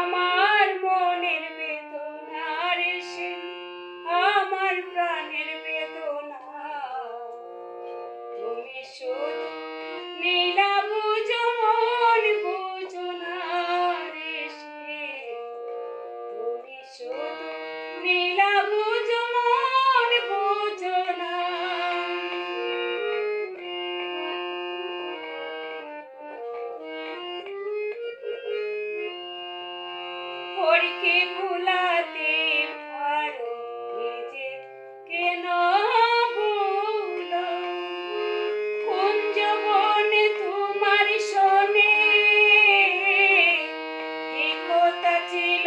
আমার মনের বেদনার এসে, আমার প্রাণের বেদনা। তুমি শুধু নীলা বুঝো মন বুঝো না রে তুমি শুধু নীলা বুঝো হরিকে ভুলাতে পারো কেন তোমার শোনে ছিল